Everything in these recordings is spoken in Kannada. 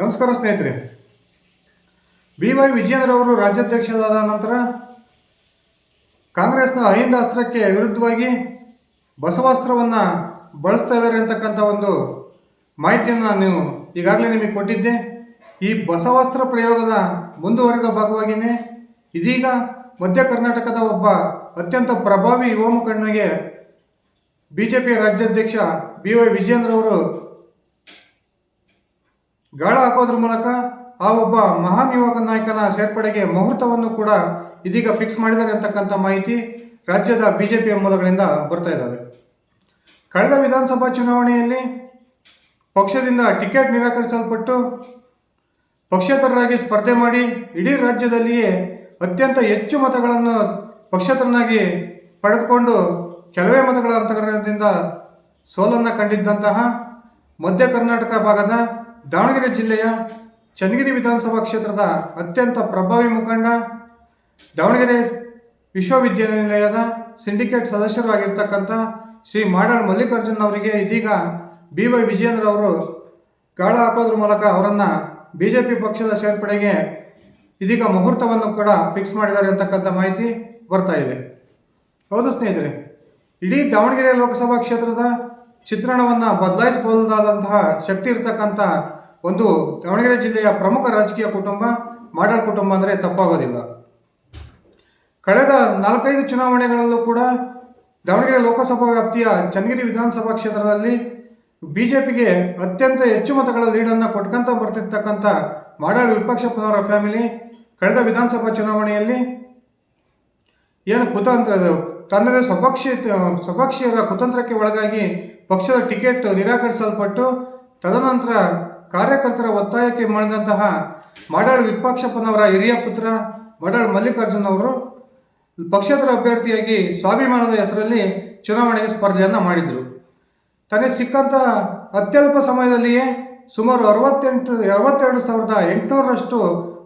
ನಮಸ್ಕಾರ ಸ್ನೇಹಿತರೆ. ಬಿ ವೈ ವಿಜಯೇಂದ್ರ ಅವರು ರಾಜ್ಯಾಧ್ಯಕ್ಷರಾದ ನಂತರ ಕಾಂಗ್ರೆಸ್ನ ಅಹಿಂದ ಅಸ್ತ್ರಕ್ಕೆ ವಿರುದ್ಧವಾಗಿ ಬಸವಾಸ್ತ್ರವನ್ನು ಬಳಸ್ತಾ ಇದ್ದಾರೆ ಅಂತಕ್ಕಂಥ ಒಂದು ಮಾಹಿತಿಯನ್ನು ನೀವು ಈಗಾಗಲೇ ನಿಮಗೆ ಕೊಟ್ಟಿದ್ದೆ. ಈ ಬಸವಾಸ್ತ್ರ ಪ್ರಯೋಗದ ಮುಂದುವರೆದ ಭಾಗವಾಗಿಯೇ ಇದೀಗ ಮಧ್ಯ ಕರ್ನಾಟಕದ ಒಬ್ಬ ಅತ್ಯಂತ ಪ್ರಭಾವಿ ಯುವ ಮುಖಂಡನಿಗೆ ಬಿ ಜೆ ಪಿಯ ರಾಜ್ಯಾಧ್ಯಕ್ಷ ಬಿ ವೈ ವಿಜಯೇಂದ್ರ ಅವರು ಗಾಳ ಹಾಕೋದ್ರ ಮೂಲಕ ಆ ಒಬ್ಬ ಮಹಾನ್ ಯುವಕ ನಾಯಕನ ಸೇರ್ಪಡೆಗೆ ಮುಹೂರ್ತವನ್ನು ಕೂಡ ಇದೀಗ ಫಿಕ್ಸ್ ಮಾಡಿದ್ದಾರೆ ಅಂತಕ್ಕಂಥ ಮಾಹಿತಿ ರಾಜ್ಯದ ಬಿಜೆಪಿಯ ಮೂಲಗಳಿಂದ ಬರ್ತಾ ಇದ್ದಾವೆ. ಕಳೆದ ವಿಧಾನಸಭಾ ಚುನಾವಣೆಯಲ್ಲಿ ಪಕ್ಷದಿಂದ ಟಿಕೆಟ್ ನಿರಾಕರಿಸಲ್ಪಟ್ಟು ಪಕ್ಷೇತರರಾಗಿ ಸ್ಪರ್ಧೆ ಮಾಡಿ ಇಡೀ ರಾಜ್ಯದಲ್ಲಿಯೇ ಅತ್ಯಂತ ಹೆಚ್ಚು ಮತಗಳನ್ನು ಪಕ್ಷೇತರನಾಗಿ ಪಡೆದುಕೊಂಡು ಕೆಲವೇ ಮತಗಳ ಅಂತರದಿಂದ ಸೋಲನ್ನು ಕಂಡಿದ್ದಂತಹ ಮಧ್ಯ ಕರ್ನಾಟಕ ಭಾಗದ ದಾವಣಗೆರೆ ಜಿಲ್ಲೆಯ ಚನ್ನಗಿರಿ ವಿಧಾನಸಭಾ ಕ್ಷೇತ್ರದ ಅತ್ಯಂತ ಪ್ರಭಾವಿ ಮುಖಂಡ, ದಾವಣಗೆರೆ ವಿಶ್ವವಿದ್ಯಾನಿಲಯದ ಸಿಂಡಿಕೇಟ್ ಸದಸ್ಯರು ಆಗಿರ್ತಕ್ಕಂಥ ಶ್ರೀ ಮಾಡಾಳ್ ಮಲ್ಲಿಕಾರ್ಜುನ್ ಅವರಿಗೆ ಇದೀಗ ಬಿ ವೈ ವಿಜಯೇಂದ್ರ ಅವರು ಗಾಳ ಹಾಕೋದ್ರ ಮೂಲಕ ಅವರನ್ನು ಬಿ ಜೆ ಪಿ ಪಕ್ಷದ ಸೇರ್ಪಡೆಗೆ ಇದೀಗ ಮುಹೂರ್ತವನ್ನು ಕೂಡ ಫಿಕ್ಸ್ ಮಾಡಿದ್ದಾರೆ ಅಂತಕ್ಕಂಥ ಮಾಹಿತಿ ಬರ್ತಾ ಇದೆ. ಹೌದು ಸ್ನೇಹಿತರೆ, ಇಡೀ ದಾವಣಗೆರೆ ಲೋಕಸಭಾ ಕ್ಷೇತ್ರದ ಚಿತ್ರಣವನ್ನು ಬದಲಾಯಿಸಬಹುದಾದಂತಹ ಶಕ್ತಿ ಇರತಕ್ಕಂಥ ಒಂದು ದಾವಣಗೆರೆ ಜಿಲ್ಲೆಯ ಪ್ರಮುಖ ರಾಜಕೀಯ ಕುಟುಂಬ, ಮಾಡಾಳ್ ಕುಟುಂಬ ಅಂದರೆ ತಪ್ಪಾಗೋದಿಲ್ಲ. ಕಳೆದ ನಾಲ್ಕೈದು ಚುನಾವಣೆಗಳಲ್ಲೂ ಕೂಡ ದಾವಣಗೆರೆ ಲೋಕಸಭಾ ವ್ಯಾಪ್ತಿಯ ಚನ್ನಗಿರಿ ವಿಧಾನಸಭಾ ಕ್ಷೇತ್ರದಲ್ಲಿ ಬಿ ಜೆ ಪಿಗೆ ಅತ್ಯಂತ ಹೆಚ್ಚು ಮತಗಳ ಲೀಡನ್ನು ಕೊಟ್ಕಂತ ಬರ್ತಿರ್ತಕ್ಕಂಥ ಮಾಡಾಳ್ ವಿಪಕ್ಷಪ್ಪನವರ ಫ್ಯಾಮಿಲಿ ಕಳೆದ ವಿಧಾನಸಭಾ ಚುನಾವಣೆಯಲ್ಲಿ ಏನು ಕುತಂತ್ರ, ತನ್ನದೇ ಸ್ವಪಕ್ಷೀಯ ಸ್ವಪಕ್ಷೀಯರ ಕುತಂತ್ರಕ್ಕೆ ಒಳಗಾಗಿ ಪಕ್ಷದ ಟಿಕೆಟ್ ನಿರಾಕರಿಸಲ್ಪಟ್ಟು ತದನಂತರ ಕಾರ್ಯಕರ್ತರ ಒತ್ತಾಯಕ್ಕೆ ಮಾಡಿದಂತಹ ಮಾಡಾಳ್ ವಿಪಕ್ಷಪ್ಪನವರ ಹಿರಿಯ ಪುತ್ರ ಮಾಡಾಳ್ ಮಲ್ಲಿಕಾರ್ಜುನ್ ಅವರು ಪಕ್ಷೇತರ ಅಭ್ಯರ್ಥಿಯಾಗಿ ಸ್ವಾಭಿಮಾನದ ಹೆಸರಲ್ಲಿ ಚುನಾವಣೆಗೆ ಸ್ಪರ್ಧೆಯನ್ನು ಮಾಡಿದರು. ತನಗೆ ಸಿಕ್ಕಂಥ ಅತ್ಯಲ್ಪ ಸಮಯದಲ್ಲಿಯೇ ಸುಮಾರು ಅರವತ್ತೆಂಟು, ಅರವತ್ತೆರಡು ಸಾವಿರದ ಎಂಟುನೂರರಷ್ಟು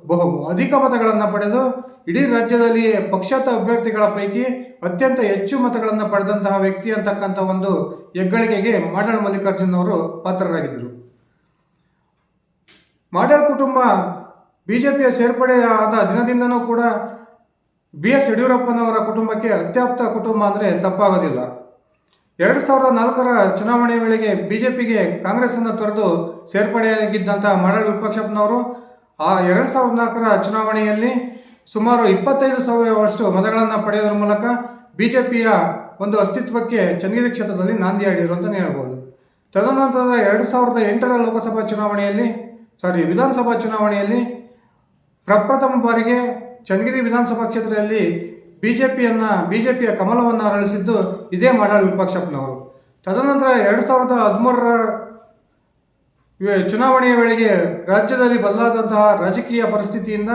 ಬಹು, ಅಧಿಕ ಮತಗಳನ್ನು ಪಡೆದು ಇಡೀ ರಾಜ್ಯದಲ್ಲಿಯೇ ಪಕ್ಷಾತ ಅಭ್ಯರ್ಥಿಗಳ ಪೈಕಿ ಅತ್ಯಂತ ಹೆಚ್ಚು ಮತಗಳನ್ನು ಪಡೆದಂತಹ ವ್ಯಕ್ತಿ ಅಂತಕ್ಕಂಥ ಒಂದು ಹೆಗ್ಗಳಿಕೆಗೆ ಮಾಡಾಳ್ ಮಲ್ಲಿಕಾರ್ಜುನ್ ಅವರು ಪಾತ್ರರಾಗಿದ್ದರು. ಮಾಡಾಳ್ ಕುಟುಂಬ ಬಿ ಜೆ ಪಿಯ ಸೇರ್ಪಡೆಯಾದ ದಿನದಿಂದನೂ ಕೂಡ ಬಿ ಎಸ್ ಯಡಿಯೂರಪ್ಪನವರ ಕುಟುಂಬಕ್ಕೆ ಅತ್ಯಾಪ್ತ ಕುಟುಂಬ ಅಂದರೆ ತಪ್ಪಾಗೋದಿಲ್ಲ. ಎರಡು ಸಾವಿರದ ನಾಲ್ಕರ ಚುನಾವಣೆ ವೇಳೆಗೆ ಬಿ ಜೆ ಪಿಗೆ ಕಾಂಗ್ರೆಸ್ಸನ್ನು ತೊರೆದು ಸೇರ್ಪಡೆಯಾಗಿದ್ದಂತಹ ಮಾಡಾಳ್ ವಿಪಕ್ಷಪ್ಪನವರು ಆ ಎರಡು ಸಾವಿರದ ನಾಲ್ಕರ ಚುನಾವಣೆಯಲ್ಲಿ ಸುಮಾರು ಇಪ್ಪತ್ತೈದು ಸಾವಿರವಷ್ಟು ಮತಗಳನ್ನು ಪಡೆಯೋದ್ರ ಮೂಲಕ ಬಿ ಜೆ ಪಿಯ ಒಂದು ಅಸ್ತಿತ್ವಕ್ಕೆ ಚನ್ನಗಿರಿ ಕ್ಷೇತ್ರದಲ್ಲಿ ನಾಂದಿ ಆಡಿದರು ಅಂತಲೇ ಹೇಳ್ಬೋದು. ತದನಂತರ ಎರಡು ಸಾವಿರದ ಎಂಟರ ಲೋಕಸಭಾ ಚುನಾವಣೆಯಲ್ಲಿ ಸಾರಿ ವಿಧಾನಸಭಾ ಚುನಾವಣೆಯಲ್ಲಿ ಪ್ರಪ್ರಥಮ ಬಾರಿಗೆ ಚನ್ನಗಿರಿ ವಿಧಾನಸಭಾ ಕ್ಷೇತ್ರದಲ್ಲಿ ಬಿ ಜೆ ಪಿಯನ್ನು ಬಿ ಜೆ ಪಿಯ ಕಮಲವನ್ನು ಅರಳಿಸಿದ್ದು ಇದೇ ಮಾಡಾಳ್ ವಿಪಕ್ಷಪ್ಪನವರು. ತದನಂತರ ಎರಡು ಸಾವಿರದ ಹದಿಮೂರರ ಚುನಾವಣೆಯ ವೇಳೆಗೆ ರಾಜ್ಯದಲ್ಲಿ ಬದಲಾದಂತಹ ರಾಜಕೀಯ ಪರಿಸ್ಥಿತಿಯಿಂದ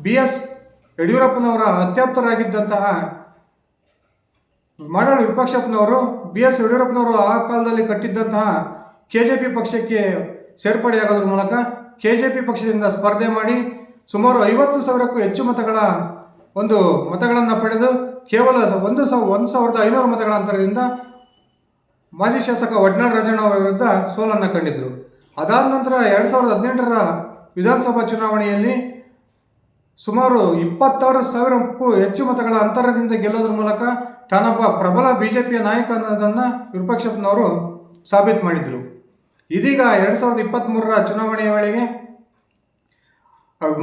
ಬಿ ಎಸ್ ಯಡಿಯೂರಪ್ಪನವರ ಅತ್ಯಾಪ್ತರಾಗಿದ್ದಂತಹ ಮಾಡಾಳು ವಿಪಕ್ಷಪ್ಪನವರು, ಬಿ ಎಸ್ ಯಡಿಯೂರಪ್ಪನವರು ಆ ಕಾಲದಲ್ಲಿ ಕಟ್ಟಿದ್ದಂತಹ ಕೆ ಜೆ ಪಿ ಪಕ್ಷಕ್ಕೆ ಸೇರ್ಪಡೆಯಾಗೋದ್ರ ಮೂಲಕ ಕೆ ಜೆ ಪಿ ಪಕ್ಷದಿಂದ ಸ್ಪರ್ಧೆ ಮಾಡಿ ಸುಮಾರು ಐವತ್ತು ಸಾವಿರಕ್ಕೂ ಹೆಚ್ಚು ಮತಗಳ ಒಂದು ಮತಗಳನ್ನು ಪಡೆದು ಕೇವಲ ಒಂದು ಸಾವಿರ ಒಂದು ಸಾವಿರದ ಐನೂರು ಮತಗಳ ಅಂತರದಿಂದ ಮಾಜಿ ಶಾಸಕ ವಡ್ನಾಳ್ ರಾಜಣ್ಣ ಅವರ ವಿರುದ್ಧ ಸೋಲನ್ನು ಕಂಡಿದ್ದರು ಅದಾದ ನಂತರ ಎರಡು ಸಾವಿರದ ಹದಿನೆಂಟರ ವಿಧಾನಸಭಾ ಚುನಾವಣೆಯಲ್ಲಿ ಸುಮಾರು ಇಪ್ಪತ್ತಾರು ಸಾವಿರಕ್ಕೂ ಹೆಚ್ಚು ಮತಗಳ ಅಂತರದಿಂದ ಗೆಲ್ಲೋದ್ರ ಮೂಲಕ ತಾನೊಬ್ಬ ಪ್ರಬಲ ಬಿ ಜೆ ಪಿಯ ನಾಯಕ ಅನ್ನೋದನ್ನು ವಿರೂಪಾಕ್ಷಪ್ಪನವರು ಸಾಬೀತು ಮಾಡಿದರು. ಇದೀಗ ಎರಡು ಸಾವಿರದ ಇಪ್ಪತ್ತ್ಮೂರರ ಚುನಾವಣೆಯ ವೇಳೆಗೆ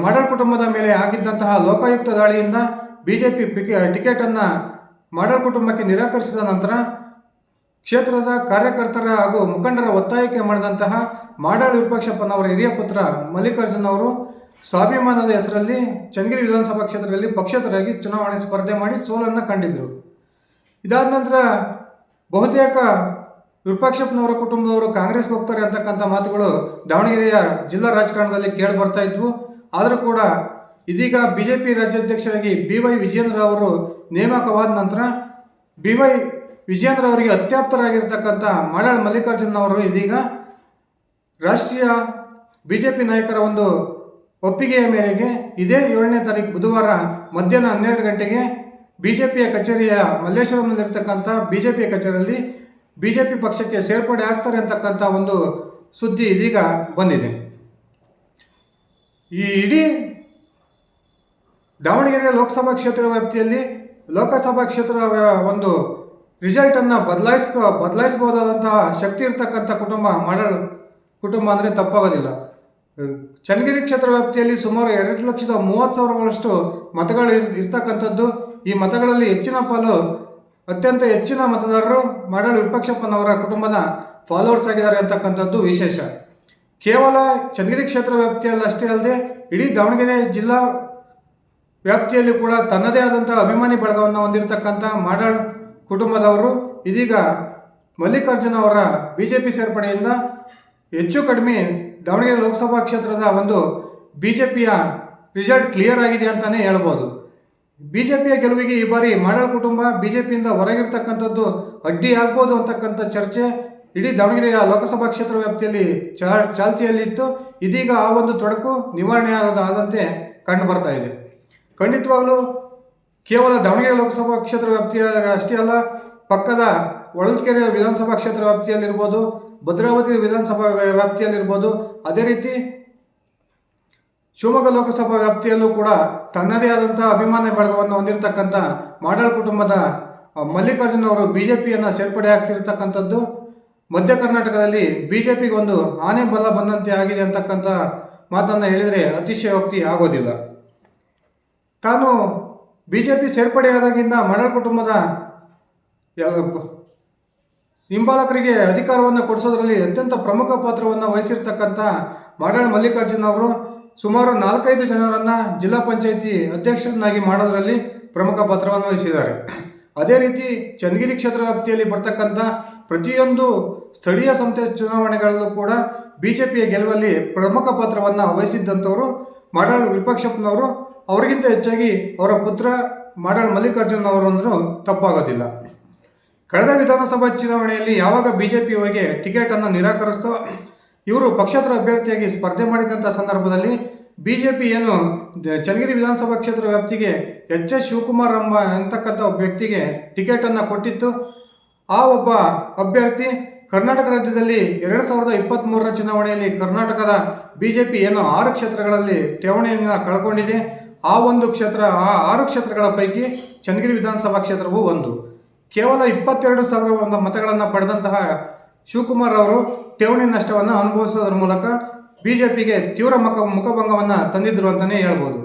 ಮಾಡಲ್ ಕುಟುಂಬದ ಮೇಲೆ ಆಗಿದ್ದಂತಹ ಲೋಕಾಯುಕ್ತ ದಾಳಿಯಿಂದ ಬಿ ಜೆ ಪಿ ಟಿಕೆಟನ್ನು ಮಾಡಲ್ ಕುಟುಂಬಕ್ಕೆ ನಿರಾಕರಿಸಿದ ನಂತರ ಕ್ಷೇತ್ರದ ಕಾರ್ಯಕರ್ತರ ಹಾಗೂ ಮುಖಂಡರ ಒತ್ತಾಯಕ್ಕೆ ಮಾಡಿದಂತಹ ಮಾಡಾಳ್ ವಿರೂಪಾಕ್ಷಪ್ಪನವರ ಹಿರಿಯ ಪುತ್ರ ಮಲ್ಲಿಕಾರ್ಜುನ್ ಅವರು ಸ್ವಾಭಿಮಾನದ ಹೆಸರಲ್ಲಿ ಚನ್ನಗಿರಿ ವಿಧಾನಸಭಾ ಕ್ಷೇತ್ರದಲ್ಲಿ ಪಕ್ಷೇತರಾಗಿ ಚುನಾವಣೆ ಸ್ಪರ್ಧೆ ಮಾಡಿ ಸೋಲನ್ನು ಕಂಡಿದ್ದರು ಇದಾದ ನಂತರ ಬಹುತೇಕ ವಿರೂಪಾಕ್ಷಪ್ಪನವರ ಕುಟುಂಬದವರು ಕಾಂಗ್ರೆಸ್ಗೆ ಹೋಗ್ತಾರೆ ಅಂತಕ್ಕಂಥ ಮಾತುಗಳು ದಾವಣಗೆರೆಯ ಜಿಲ್ಲಾ ರಾಜಕಾರಣದಲ್ಲಿ ಕೇಳಿ ಬರ್ತಾ ಇದ್ವು. ಆದರೂ ಕೂಡ ಇದೀಗ ಬಿ ಜೆ ಪಿ ರಾಜ್ಯಾಧ್ಯಕ್ಷರಾಗಿ ಬಿ ವೈ ವಿಜೇಂದ್ರ ಅವರು ನೇಮಕವಾದ ನಂತರ ಬಿ ವೈ ವಿಜಯೇಂದ್ರ ಅವರಿಗೆ ಅತ್ಯಾಪ್ತರಾಗಿರ್ತಕ್ಕಂಥ ಮಾಡಾಳ್ ಮಲ್ಲಿಕಾರ್ಜುನ್ ಅವರು ಇದೀಗ ರಾಷ್ಟ್ರೀಯ ಬಿ ಜೆ ಪಿ ನಾಯಕರ ಒಂದು ಒಪ್ಪಿಗೆಯ ಮೇರೆಗೆ ಇದೇ ಏಳನೇ ತಾರೀಕು ಬುಧವಾರ ಮಧ್ಯಾಹ್ನ ಹನ್ನೆರಡು ಗಂಟೆಗೆ ಬಿ ಜೆ ಪಿಯ ಕಚೇರಿಯ ಮಲ್ಲೇಶ್ವರಂನಲ್ಲಿರ್ತಕ್ಕಂಥ ಬಿ ಜೆ ಪಿಯ ಕಚೇರಿಯಲ್ಲಿ ಬಿ ಜೆ ಪಿ ಪಕ್ಷಕ್ಕೆ ಸೇರ್ಪಡೆ ಆಗ್ತಾರೆ ಅಂತಕ್ಕಂಥ ಒಂದು ಸುದ್ದಿ ಇದೀಗ ಬಂದಿದೆ. ಈ ಇಡೀ ದಾವಣಗೆರೆ ಲೋಕಸಭಾ ಕ್ಷೇತ್ರ ವ್ಯಾಪ್ತಿಯಲ್ಲಿ ಲೋಕಸಭಾ ಕ್ಷೇತ್ರ ಒಂದು ರಿಸಲ್ಟನ್ನು ಬದಲಾಯಿಸ್ ಬದಲಾಯಿಸಬಹುದಾದಂತಹ ಶಕ್ತಿ ಇರ್ತಕ್ಕಂಥ ಕುಟುಂಬ ಮಾಡಲ್, ಕುಟುಂಬ ಅಂದರೆ ತಪ್ಪಾಗೋದಿಲ್ಲ. ಚನ್ನಗಿರಿ ಕ್ಷೇತ್ರ ವ್ಯಾಪ್ತಿಯಲ್ಲಿ ಸುಮಾರು ಎರಡು ಲಕ್ಷದ ಮೂವತ್ತು ಸಾವಿರಗಳಷ್ಟು ಮತಗಳು ಇರ್- ಇರ್ತಕ್ಕಂಥದ್ದು. ಈ ಮತಗಳಲ್ಲಿ ಹೆಚ್ಚಿನ ಪಾಲು ಅತ್ಯಂತ ಹೆಚ್ಚಿನ ಮತದಾರರು ಮಾಡಾಳು ವಿಪಕ್ಷಪ್ಪನವರ ಕುಟುಂಬದ ಫಾಲೋವರ್ಸ್ ಆಗಿದ್ದಾರೆ ಅಂತಕ್ಕಂಥದ್ದು ವಿಶೇಷ. ಕೇವಲ ಚನ್ನಗಿರಿ ಕ್ಷೇತ್ರ ವ್ಯಾಪ್ತಿಯಲ್ಲಿ ಅಷ್ಟೇ ಅಲ್ಲದೆ, ಇಡೀ ದಾವಣಗೆರೆ ಜಿಲ್ಲಾ ವ್ಯಾಪ್ತಿಯಲ್ಲಿ ಕೂಡ ತನ್ನದೇ ಆದಂಥ ಅಭಿಮಾನಿ ಬಳಗವನ್ನು ಹೊಂದಿರತಕ್ಕಂಥ ಮಾಡಾಳ್ ಕುಟುಂಬದವರು, ಇದೀಗ ಮಲ್ಲಿಕಾರ್ಜುನ ಅವರ ಬಿ ಜೆ ಪಿ ಸೇರ್ಪಡೆಯಿಂದ ಹೆಚ್ಚು ಕಡಿಮೆ ದಾವಣಗೆರೆ ಲೋಕಸಭಾ ಕ್ಷೇತ್ರದ ಒಂದು ಬಿ ಜೆ ಪಿಯ ರಿಸಲ್ಟ್ ಕ್ಲಿಯರ್ ಆಗಿದೆ ಅಂತಲೇ ಹೇಳ್ಬೋದು. ಬಿ ಜೆ ಪಿಯ ಗೆಲುವಿಗೆ ಈ ಬಾರಿ ಮಾಡಾಳ್ ಕುಟುಂಬ ಬಿ ಜೆ ಪಿಯಿಂದ ಹೊರಗಿರ್ತಕ್ಕಂಥದ್ದು ಅಡ್ಡಿ ಆಗ್ಬೋದು ಅಂತಕ್ಕಂಥ ಚರ್ಚೆ ಇಡೀ ದಾವಣಗೆರೆಯ ಲೋಕಸಭಾ ಕ್ಷೇತ್ರ ವ್ಯಾಪ್ತಿಯಲ್ಲಿ ಚಾಲ್ತಿಯಲ್ಲಿತ್ತು. ಇದೀಗ ಆ ಒಂದು ತೊಡಕು ನಿವಾರಣೆ ಆದಂತೆ ಕಂಡು ಬರ್ತಾ ಇದೆ. ಖಂಡಿತವಾಗ್ಲೂ ಕೇವಲ ದಾವಣಗೆರೆ ಲೋಕಸಭಾ ಕ್ಷೇತ್ರ ವ್ಯಾಪ್ತಿಯ ಅಷ್ಟೇ ಅಲ್ಲ, ಪಕ್ಕದ ಹೊಳಲ್ಕೆರೆ ವಿಧಾನಸಭಾ ಕ್ಷೇತ್ರ ವ್ಯಾಪ್ತಿಯಲ್ಲಿರ್ಬೋದು, ಭದ್ರಾವತಿ ವಿಧಾನಸಭಾ ವ್ಯಾ- ವ್ಯಾಪ್ತಿಯಲ್ಲಿರ್ಬೋದು, ಅದೇ ರೀತಿ ಶಿವಮೊಗ್ಗ ಲೋಕಸಭಾ ವ್ಯಾಪ್ತಿಯಲ್ಲೂ ಕೂಡ ತನ್ನದೇ ಆದಂತಹ ಅಭಿಮಾನ ಬಳಗವನ್ನು ಹೊಂದಿರತಕ್ಕಂಥ ಮಾಡಾಳ್ ಕುಟುಂಬದ ಮಲ್ಲಿಕಾರ್ಜುನ್ ಅವರು ಬಿ ಜೆ ಪಿಯನ್ನು ಸೇರ್ಪಡೆ ಆಗ್ತಿರ್ತಕ್ಕಂಥದ್ದು, ಮಧ್ಯ ಕರ್ನಾಟಕದಲ್ಲಿ ಬಿ ಜೆ ಪಿಗೆ ಒಂದು ಆನೆ ಬಲ ಬಂದಂತೆ ಆಗಿದೆ ಅಂತಕ್ಕಂಥ ಮಾತನ್ನು ಹೇಳಿದರೆ ಅತಿಶಯೋಕ್ತಿ ಆಗೋದಿಲ್ಲ. ತಾನು ಬಿ ಜೆ ಪಿ ಸೇರ್ಪಡೆಯಾದಾಗಿಂದ ಮಾಡಾಳ್ ಕುಟುಂಬದ ಹಿಂಬಾಲಕರಿಗೆ ಅಧಿಕಾರವನ್ನು ಕೊಡಿಸೋದ್ರಲ್ಲಿ ಅತ್ಯಂತ ಪ್ರಮುಖ ಪಾತ್ರವನ್ನು ವಹಿಸಿರ್ತಕ್ಕಂಥ ಮಾಡಾಳ್ ಮಲ್ಲಿಕಾರ್ಜುನ್ ಅವರು ಸುಮಾರು ನಾಲ್ಕೈದು ಜನರನ್ನು ಜಿಲ್ಲಾ ಪಂಚಾಯಿತಿ ಅಧ್ಯಕ್ಷರನ್ನಾಗಿ ಮಾಡೋದರಲ್ಲಿ ಪ್ರಮುಖ ಪಾತ್ರವನ್ನು ವಹಿಸಿದ್ದಾರೆ. ಅದೇ ರೀತಿ ಚನ್ನಗಿರಿ ಕ್ಷೇತ್ರ ವ್ಯಾಪ್ತಿಯಲ್ಲಿ ಬರ್ತಕ್ಕಂಥ ಪ್ರತಿಯೊಂದು ಸ್ಥಳೀಯ ಸಂಸ್ಥೆ ಚುನಾವಣೆಗಳಲ್ಲೂ ಕೂಡ ಬಿ ಜೆ ಪಿಯ ಗೆಲುವಲ್ಲಿ ಪ್ರಮುಖ ಪಾತ್ರವನ್ನು ವಹಿಸಿದ್ದಂಥವರು ಮಾಡಾಳ್ ವಿಪಕ್ಷಪ್ಪನವರು ಅವರಿಗಿಂತ ಹೆಚ್ಚಾಗಿ ಅವರ ಪುತ್ರ ಮಾಡಾಳ್ ಮಲ್ಲಿಕಾರ್ಜುನ್ ಅವರು ಅಂದರೂ ತಪ್ಪಾಗೋದಿಲ್ಲ. ಕಳೆದ ವಿಧಾನಸಭಾ ಚುನಾವಣೆಯಲ್ಲಿ ಯಾವಾಗ ಬಿಜೆಪಿಯವರಿಗೆ ಟಿಕೆಟ್ ಅನ್ನು ನಿರಾಕರಿಸ್ತೋ, ಇವರು ಪಕ್ಷೇತರ ಅಭ್ಯರ್ಥಿಯಾಗಿ ಸ್ಪರ್ಧೆ ಮಾಡಿದಂಥ ಸಂದರ್ಭದಲ್ಲಿ ಬಿಜೆಪಿ ಏನು ದ- ಚನ್ನಗಿರಿ ವಿಧಾನಸಭಾ ಕ್ಷೇತ್ರ ವ್ಯಾಪ್ತಿಗೆ ಎಚ್ ಎಸ್ ಶಿವಕುಮಾರ್ ಎಂಬ ಅಂತಕ್ಕಂಥ ಒಬ್ಬ ವ್ಯಕ್ತಿಗೆ ಟಿಕೆಟ್ ಅನ್ನು ಕೊಟ್ಟಿತ್ತು. ಆ ಒಬ್ಬ ಅಭ್ಯರ್ಥಿ ಕರ್ನಾಟಕ ರಾಜ್ಯದಲ್ಲಿ ಎರಡು ಸಾವಿರದ ಇಪ್ಪತ್ತ್ಮೂರರ ಚುನಾವಣೆಯಲ್ಲಿ ಕರ್ನಾಟಕದ ಬಿಜೆಪಿ ಏನು ಆರು ಕ್ಷೇತ್ರಗಳಲ್ಲಿ ಠೇವಣಿಯನ್ನು ಕಳ್ಕೊಂಡಿದೆ. ಆ ಒಂದು ಕ್ಷೇತ್ರ, ಆ ಆರು ಕ್ಷೇತ್ರಗಳ ಪೈಕಿ ಚನ್ನಗಿರಿ ವಿಧಾನಸಭಾ ಕ್ಷೇತ್ರವೂ ಒಂದು. ಕೇವಲ ಇಪ್ಪತ್ತೆರಡು ಸಾವಿರ ಒಂದು ಮತಗಳನ್ನು ಪಡೆದಂತಹ ಶಿವಕುಮಾರ್ ಅವರು ಠೇವಣಿ ನಷ್ಟವನ್ನು ಅನುಭವಿಸೋದ್ರ ಮೂಲಕ ಬಿಜೆಪಿಗೆ ತೀವ್ರ ಮುಖ ಮುಖಭಂಗವನ್ನು ತಂದಿದ್ದರು ಅಂತಲೇ ಹೇಳ್ಬೋದು.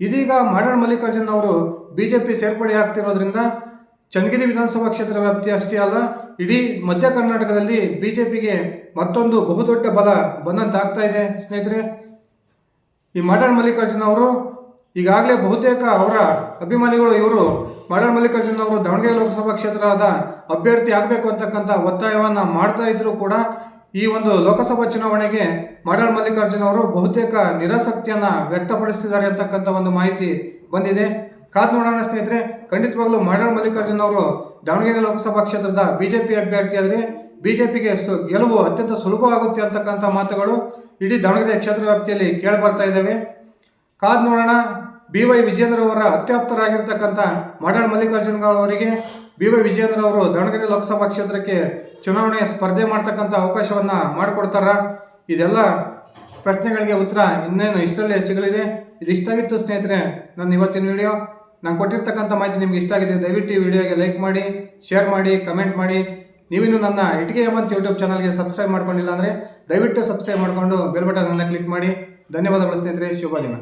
ಇದೀಗ ಮಾಡಾಳ್ ಮಲ್ಲಿಕಾರ್ಜುನ್ ಅವರು ಬಿಜೆಪಿ ಸೇರ್ಪಡೆ ಆಗ್ತಿರೋದ್ರಿಂದ ಚನ್ನಗಿರಿ ವಿಧಾನಸಭಾ ಕ್ಷೇತ್ರ ವ್ಯಾಪ್ತಿ ಅಷ್ಟೇ ಅಲ್ಲ ಇಡೀ ಮಧ್ಯ ಕರ್ನಾಟಕದಲ್ಲಿ ಬಿ ಜೆ ಪಿಗೆ ಮತ್ತೊಂದು ಬಹುದೊಡ್ಡ ಬಲ ಬಂದಂತಾಗ್ತಾ ಇದೆ, ಸ್ನೇಹಿತರೆ. ಈ ಮಾಡಾಳ್ ಮಲ್ಲಿಕಾರ್ಜುನ ಅವರು, ಈಗಾಗಲೇ ಬಹುತೇಕ ಅವರ ಅಭಿಮಾನಿಗಳು ಇವರು ಮಾಡಾಳ್ ಮಲ್ಲಿಕಾರ್ಜುನ ಅವರು ದಾವಣಗೆರೆ ಲೋಕಸಭಾ ಕ್ಷೇತ್ರದ ಅಭ್ಯರ್ಥಿ ಆಗಬೇಕು ಅಂತಕ್ಕಂಥ ಒತ್ತಾಯವನ್ನು ಮಾಡ್ತಾ ಇದ್ರೂ ಕೂಡ ಈ ಒಂದು ಲೋಕಸಭಾ ಚುನಾವಣೆಗೆ ಮಾಡಾಳ್ ಮಲ್ಲಿಕಾರ್ಜುನ ಅವರು ಬಹುತೇಕ ನಿರಾಸಕ್ತಿಯನ್ನು ವ್ಯಕ್ತಪಡಿಸ್ತಿದ್ದಾರೆ ಅಂತಕ್ಕಂಥ ಒಂದು ಮಾಹಿತಿ ಬಂದಿದೆ. ಕಾದ್ ನೋಡೋಣ ಸ್ನೇಹಿತರೆ. ಖಂಡಿತವಾಗ್ಲೂ ಮಾಡಾಳ್ ಮಲ್ಲಿಕಾರ್ಜುನ್ ಅವರು ದಾವಣಗೆರೆ ಲೋಕಸಭಾ ಕ್ಷೇತ್ರದ ಬಿಜೆಪಿ ಅಭ್ಯರ್ಥಿ ಆದರೆ ಬಿಜೆಪಿಗೆ ಗೆಲುವು ಅತ್ಯಂತ ಸುಲಭ ಆಗುತ್ತೆ ಅಂತಕ್ಕಂಥ ಮಾತುಗಳು ಇಡೀ ದಾವಣಗೆರೆ ಕ್ಷೇತ್ರ ವ್ಯಾಪ್ತಿಯಲ್ಲಿ ಕೇಳಿ ಬರ್ತಾ ಇದ್ದಾವೆ ಕಾದ್ ನೋಡೋಣ. ಬಿ ವೈ ವಿಜೇಂದ್ರ ಅವರ ಅತ್ಯಾಪ್ತರಾಗಿರ್ತಕ್ಕಂಥ ಮಾಡಾಳ್ ಮಲ್ಲಿಕಾರ್ಜುನ್ ಅವರಿಗೆ ಬಿ ವೈ ವಿಜೇಂದ್ರ ಅವರು ದಾವಣಗೆರೆ ಲೋಕಸಭಾ ಕ್ಷೇತ್ರಕ್ಕೆ ಚುನಾವಣೆ ಸ್ಪರ್ಧೆ ಮಾಡ್ತಕ್ಕಂಥ ಅವಕಾಶವನ್ನು ಮಾಡಿಕೊಡ್ತಾರ? ಇದೆಲ್ಲ ಪ್ರಶ್ನೆಗಳಿಗೆ ಉತ್ತರ ಇನ್ನೇನು ಇಷ್ಟರಲ್ಲೇ ಸಿಗಲಿದೆ. ಇದು ಇಷ್ಟ ಆಗಿತ್ತು ಸ್ನೇಹಿತರೆ, ನನ್ನ ಇವತ್ತಿನ ವಿಡಿಯೋ ನಾನು ಕೊಟ್ಟಿರ್ತಕ್ಕಂಥ ಮಾಹಿತಿ ನಿಮ್ಗೆ ಇಷ್ಟ ಆಗಿದ್ರೆ ದಯವಿಟ್ಟು ಈ ವಿಡಿಯೋಗೆ ಲೈಕ್ ಮಾಡಿ ಶೇರ್ ಮಾಡಿ ಕಮೆಂಟ್ ಮಾಡಿ. ನೀವಿನ್ನು ನನ್ನ ಇಟಿಗೆ ಹೇಮಂತ್ ಯೂಟ್ಯೂಬ್ ಚಾನಲ್ಗೆ ಸಬ್ಸ್ಕ್ರೈಬ್ ಮಾಡ್ಕೊಂಡಿಲ್ಲ ಅಂದರೆ ದಯವಿಟ್ಟು ಸಬ್ಸ್ಕ್ರೈಬ್ ಮಾಡಿಕೊಂಡು ಬೆಲ್ ಬಟನ್ ಕ್ಲಿಕ್ ಮಾಡಿ. ಧನ್ಯವಾದಗಳು ಸ್ನೇಹಿತರೆ, ಶುಭ ದಿನ.